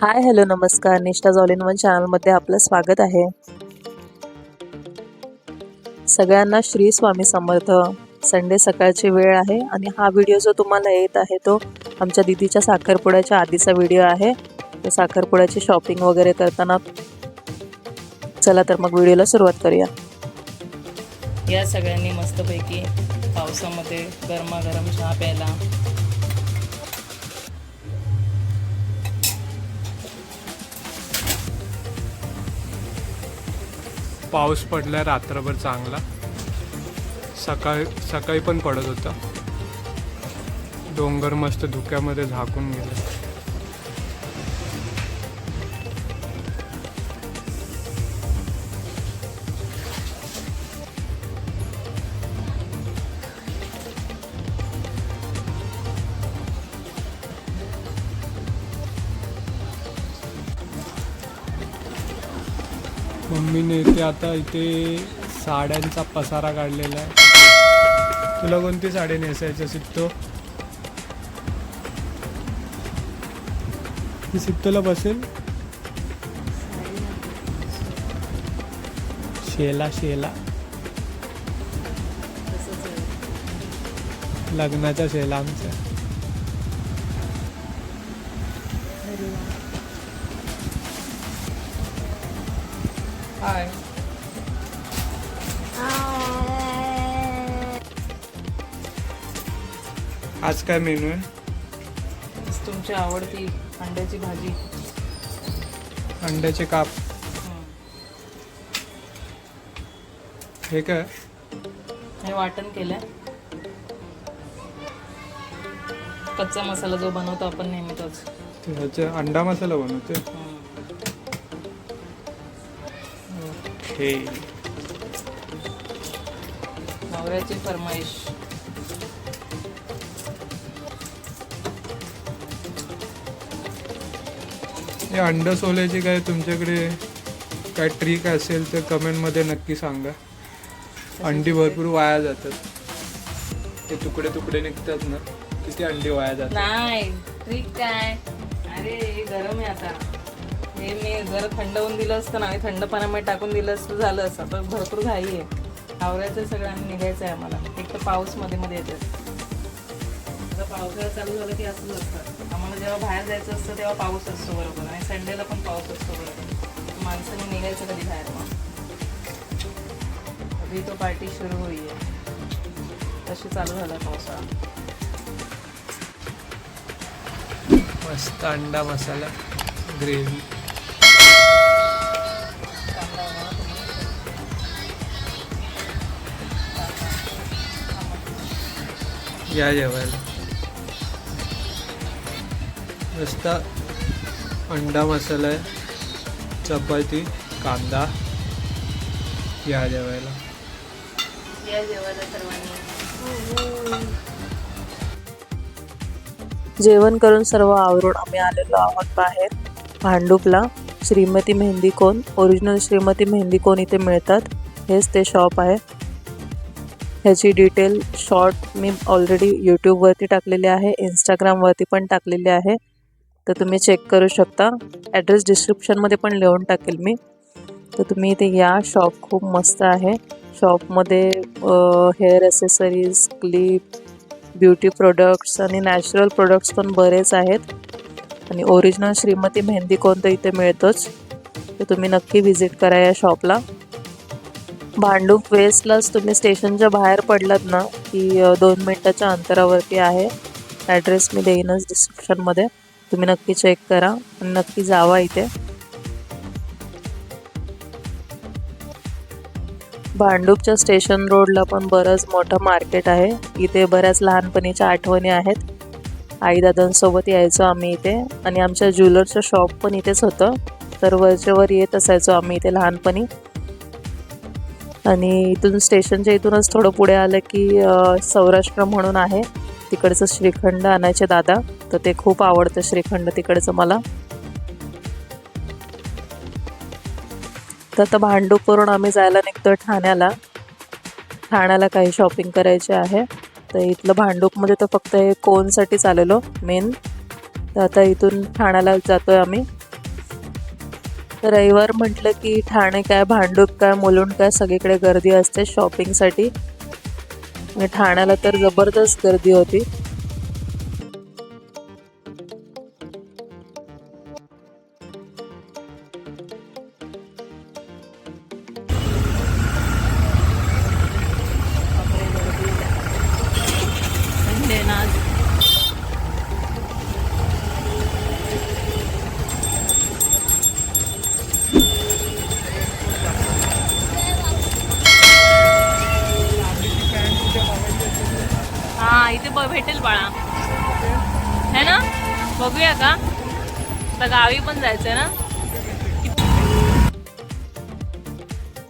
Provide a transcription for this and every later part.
Hi hello नमस्कार. निष्ठा all in one चॅनलमध्ये आपलं स्वागत आहे. सगळ्यांना श्री स्वामी समर्थ. संडे सकाळची वेळ आहे आणि हा व्हिडिओ जो तुम्हाला येत आहे तो आमच्या दिदीच्या साखरपुड्याच्या आधीचा व्हिडिओ आहे. तो साखरपुड्याची शॉपिंग वगैरे करताना चला तर मग व्हिडिओला सुरुवात करूया. या सगळ्यांनी मस्तपैकी पावसामध्ये गरमागरम चहा प्यायला पाऊस पडला रात्रभर चांगला. सकाळी सकाळी पण पडत होता. डोंगर मस्त धुक्यामध्ये झाकून गेले. मम्मीने इथे आता इथे साड्यांचा पसारा काढलेला आहे. तुला कोणती साडी नेसायची सित्तो ही सित्तोला बसेल. शेला शेला. लग्नाच्या शेला आमच्या. हाय आज काय मेनू आहे? तुमची आवडती अंड्याची भाजी. अंड्याचे काप. हे काय? हे वाटण केलंय. कच्चा मसाला जो बनवतो आपण नेहमी तोच ते ह्याचे अंडा मसाला बनवते हे. नवऱ्याची फरमाईश. हे अंड सोल्याची काय तुमच्याकडे काय ट्रिक असेल तर कमेंटमध्ये नक्की सांगा. अंडी भरपूर वाया जातात. ते तुकडे तुकडे निघतात ना किती अंडी वाया जातात. नाही ट्रिक काय? अरे गरम आहे आता. हे मी जर थंड होऊन दिलं असतं ना आणि थंड पाण्यामध्ये टाकून दिलं असतं झालं असतं. तर भरपूर घाई आहे. आवरायचं सगळ्यांनी निघायचं आहे आम्हाला. एक तर पाऊसमध्ये मध्ये येते आता पावसाळा चालू झाला की असंच असतं आम्हाला जेव्हा बाहेर जायचं असतं तेव्हा पाऊस असतो बरोबर. आणि संडेला पण पाऊस असतो बरोबर. माणसाने निघायचं कधी बाहेर मग? अभी तो पार्टी सुरू होई आहे तशी चालू झाला पावसाळा. मस्त अंडा मसाला ग्रेव्ही या जेवायला मस्त अंडा मसाला आहे चपाती कांदा। या जेवायला या जेवायला सर्वांनी. जेवण करून सर्व आवरून आम्ही आलेलो आहोत बाहेर. भांडूपला. श्रीमती मेहंदी कोण? ओरिजिनल श्रीमती मेहंदी कोण इथे मिळतात? हेच ते शॉप आहे. ह्याची डिटेल शॉर्ट मी ऑलरेडी यूट्यूबवरती टाकलेली आहे इंस्टाग्रामवरती पण टाकलेली आहे. तर तुम्ही चेक करू शकता. ॲड्रेस डिस्क्रिप्शनमध्ये पण लिहून टाकेल मी. तर तुम्ही इथे या शॉप खूप मस्त आहे. शॉपमध्ये hair accessories clip beauty products आणि नॅचरल प्रोडक्ट्स पण बरेच आहेत. आणि ओरिजिनल श्रीमती मेहंदी कोणतं इथे मिळतोच. तर तुम्ही नक्की व्हिजिट करा या शॉपला भांडूप वेस्टलाच तुम्ही स्टेशनच्या बाहेर पडलात ना की दोन मिनटाच्या अंतरावरती आहे. ॲड्रेस मी देईनच डिस्क्रिप्शनमध्ये तुम्ही नक्की चेक करा आणि नक्की जावा इथे. भांडूपच्या स्टेशन रोडला पण बरंच मोठं मार्केट आहे. इथे बऱ्याच लहानपणीच्या आठवणी आहेत. आईदादांसोबत यायचो आम्ही इथे आणि आमच्या ज्वेलरचं शॉप पण इथेच होतं. तर वरच्या वर येत असायचो आम्ही इथे लहानपणी. आणि इथून स्टेशनच्या इथूनच थोडं पुढे आलं की सौराष्ट्र म्हणून आहे. तिकडचं श्रीखंड आणायचे दादा. तर ते खूप आवडतं श्रीखंड तिकडचं मला. तर आता भांडूपवरून आम्ही जायला निघतो ठाण्याला. ठाण्याला काही शॉपिंग करायची आहे. तर इथलं भांडूपमध्ये म्हणजे तर फक्त हे कोनसाठीच आलेलो मेन तर आता इथून ठाण्याला जातो आहे आम्ही. रविवार म्हटलं की ठाणे काय भांडूप काय मुलुंड काय सगळीकडे गर्दी असते शॉपिंगसाठी आणि ठाण्याला तर जबरदस्त गर्दी होती. भेटेल बाळा. है ना? बघूया का? आता गावी पण जायचंय ना?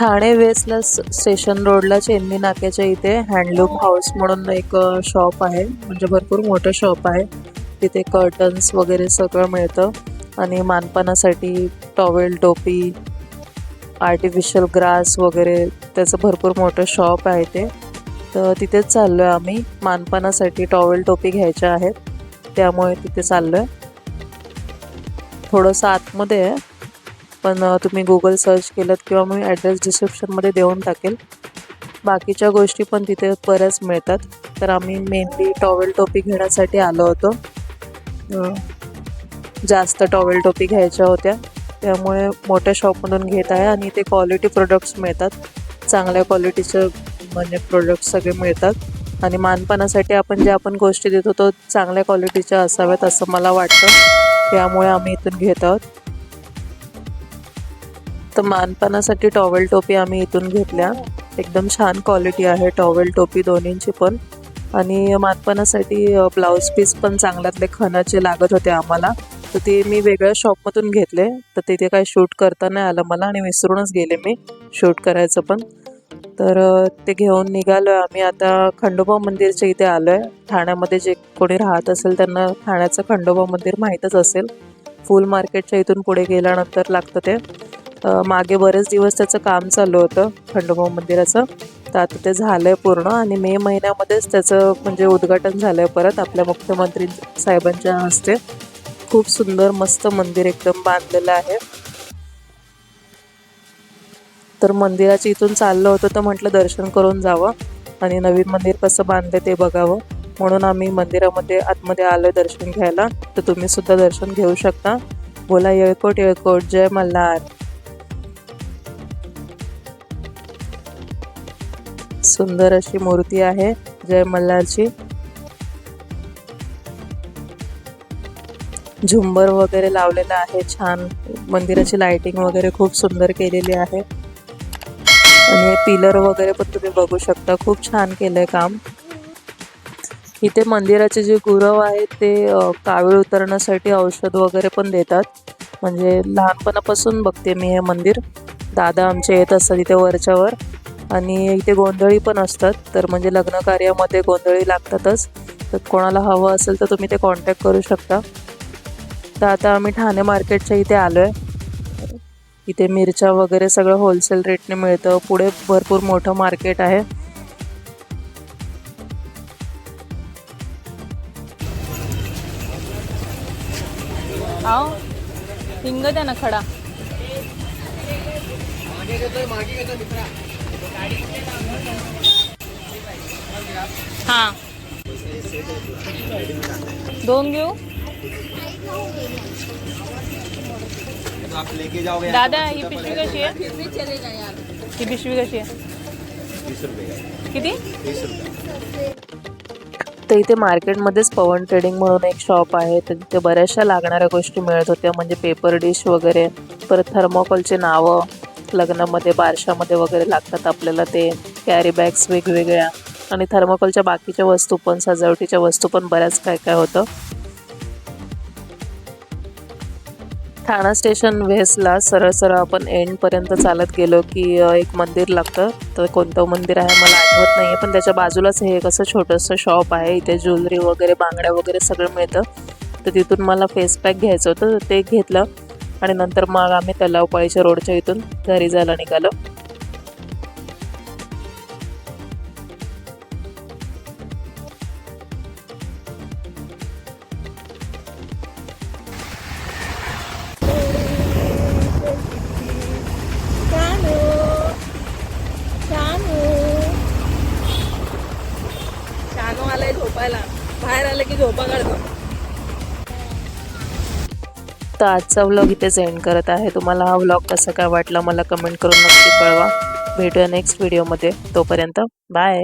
ठाणे वेस्टला स्टेशन रोडला चेन्नी नाक्याच्या इथे हँडलूम हाऊस म्हणून एक शॉप आहे. म्हणजे भरपूर मोठं शॉप आहे. तिथे कर्टन्स वगैरे सगळं मिळतं. आणि मानपानासाठी टॉवेल टोपी आर्टिफिशियल ग्रास वगैरे त्याचं भरपूर मोठं शॉप आहे ते. तर तिथेच चाललो आहे आम्ही. मानपानासाठी टॉवेल टोपी घ्यायच्या आहेत. त्यामुळे तिथे चाललो आहे थोडंसं आतमध्ये आहे. पण तुम्ही गुगल सर्च केलं किंवा मी ॲड्रेस डिस्क्रिप्शनमध्ये देऊन टाकेल. बाकीच्या गोष्टी पण तिथे बऱ्याच मिळतात. तर आम्ही मेनली टॉवेल टोपी घेण्यासाठी आलो होतो. जास्त टॉवेल टोपी घ्यायच्या होत्या. त्यामुळे मोठ्या शॉपमधून घेत आहे आणि इथे क्वालिटी प्रोडक्ट्स मिळतात. चांगल्या क्वालिटीचं म्हणजे प्रोडक्ट सगळे मिळतात. आणि मानपानासाठी आपण ज्या आपण गोष्टी देतो तो चांगल्या क्वालिटीच्या असाव्यात असं मला वाटतं. त्यामुळे आम्ही इथून घेत आहोत. तर मानपानासाठी टॉवेल टोपी आम्ही इथून घेतल्या. एकदम छान क्वालिटी आहे टॉवेल टोपी दोन्हींची पण. आणि मानपानासाठी ब्लाऊज पीस पण चांगल्यातले खणाचे लागत होते आम्हाला. तर ते मी वेगळ्या शॉपमधून घेतले. तर तिथे काही शूट करता नाही आलं मला आणि विसरूनच गेले मी. शूट करायचं पण. तर ते घेऊन निघालो आहे आम्ही. आता खंडोबा मंदिरच्या इथे आलो आहे ठाण्यामध्ये जे कोणी राहत असेल त्यांना ठाण्याचं खंडोबा मंदिर माहीतच असेल. फुल मार्केटच्या इथून पुढे गेल्यानंतर लागतं ते. मागे बरेच दिवस त्याचं काम चालू होतं खंडोबा मंदिराचं. तर आता ते झालं आहे पूर्ण आणि मे महिन्यामध्येच त्याचं म्हणजे उद्घाटन झालं आहे परत आपल्या मुख्यमंत्री साहेबांच्या हस्ते. खूप सुंदर मस्त मंदिर एकदम बांधलेलं आहे. तर मंदिराच्या इथून चाललं होतं तर म्हटलं दर्शन करून जावं आणि नवीन मंदिर कसं बांधलं ते बघावं. म्हणून आम्ही मंदिरामध्ये आतमध्ये आलो दर्शन घ्यायला. तर तुम्ही सुद्धा दर्शन घेऊ शकता. बोला येळकोट येळकोट. जय मल्हार. सुंदर अशी मूर्ती आहे. जय मल्हारची. झुंबर वगैरे लावलेलं आहे छान. मंदिराची लाइटिंग वगैरे खूप सुंदर केलेली आहे. आणि हे पिलर वगैरे पण तुम्ही बघू शकता. खूप छान केलंय काम. इथे मंदिराचे जे गुरव आहेत ते कावीळ उतरण्यासाठी औषध वगैरे पण देतात. म्हणजे लहानपणापासून बघते मी हे मंदिर. दादा आमचे येत असतात इथे वरच्यावर. आणि इथे गोंधळी पण असतात. तर म्हणजे लग्न कार्यामध्ये गोंधळी लागतातच. तर कोणाला हवं असेल तर तुम्ही ते कॉन्टॅक्ट करू शकता. तर आता आम्ही ठाणे मार्केटच्या इथे आलो आहे इथे मिरच्या वगैरे सगळं होलसेल रेटने मिळतं. पुढे भरपूर मोठं मार्केट आहे. हिंग द्या ना खडा. हा. दोन घेऊ? आप लेके जाओगे दादा ही पिशवी कशी आहे ही पिशवी कशी आहे तीस रुपये किती? तीस रुपये। तर इथे मार्केटमध्येच पवन ट्रेडिंग म्हणून एक शॉप आहे. तर तिथे बऱ्याचशा लागणाऱ्या गोष्टी मिळत होत्या म्हणजे पेपर डिश वगैरे परत थर्मोकॉलचे नावं लग्नामध्ये बारशामध्ये वगैरे लागतात आपल्याला ते. कॅरी बॅग्स वेगवेगळ्या. आणि थर्मोकॉलच्या बाकीच्या वस्तू पण सजावटीच्या वस्तू पण बऱ्याच काय काय होतं. ठाणा स्टेशन वेसला सरळ सरळ आपण एंडपर्यंत चालत गेलो की एक मंदिर लागतं. तर कोणतं मंदिर आहे मला आठवत नाही आहे पण त्याच्या बाजूलाच हे एक असं छोटंसं शॉप आहे. इथे ज्वेलरी वगैरे बांगड्या वगैरे सगळं मिळतं. तर तिथून मला फेस पॅक घ्यायचं होतं. तर ते घेतलं आणि नंतर मग आम्ही तलावपाळीच्या रोडच्या इथून घरी जायला निघालो. तर आजचा व्लॉग इथेच एंड करत आहे. तुम्हाला हा व्लॉग कसा काय वाटला मला कमेंट करून नक्की कळवा. भेटूया नेक्स्ट व्हिडिओमध्ये तोपर्यंत बाय